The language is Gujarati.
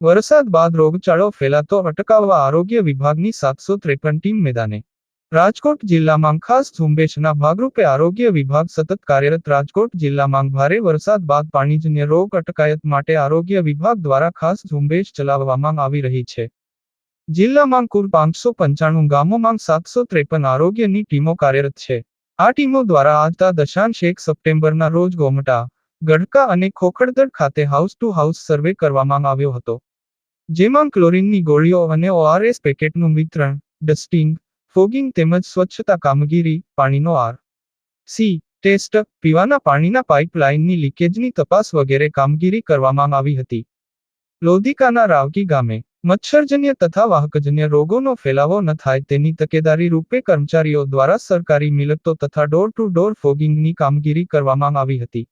વરસાદ બાદ રોગચાળો ફેલાતો અટકાવવા આરોગ્ય વિભાગની સાતસો ત્રેપન ટીમ મેદાને. રાજકોટ જિલ્લામાં ખાસ ઝુંબેશના ભાગરૂપે આરોગ્ય વિભાગ સતત કાર્યરત રાજકોટ જિલ્લામાં ભારે વરસાદ બાદ પાણીજન્ય રોગ અટકાયત માટે આરોગ્ય વિભાગ દ્વારા ખાસ ઝુંબેશ ચલાવવામાં આવી રહી છે. જિલ્લામાં કુલ પાંચસો પંચાણું ગામોમાં સાતસો ત્રેપન આરોગ્યની ટીમો કાર્યરત છે. આ ટીમો દ્વારા આજતા દશાંશ એક સપ્ટેમ્બરના રોજ ગોમટા, ગઢકા અને ખોખડદડ ખાતે હાઉસ ટુ હાઉસ સર્વે કરવામાં આવ્યો હતો. જેમાં ક્લોરીનની ગોળીઓ અને ઓઆરએસ પેકેટનું વિતરણ ડસ્ટિંગ, ફોગિંગ તેમજ સ્વચ્છતા કામગીરી, પાણીનો આર. સી. ટેસ્ટ, પીવાના પાણીના પાઇપલાઇનની લીકેજની તપાસ વગેરે કામગીરી કરવામાં આવી હતી. લોધિકાના રાવકી ગામે, મચ્છરજન્ય તથા વાહકજન્ય રોગોનો ફેલાવો ન થાય તેની તકેદારી રૂપે કર્મચારીઓ દ્વારા સરકારી મિલકતો તથા ડોર ટુ ડોર ફોગિંગની કામગીરી કરવામાં આવી હતી.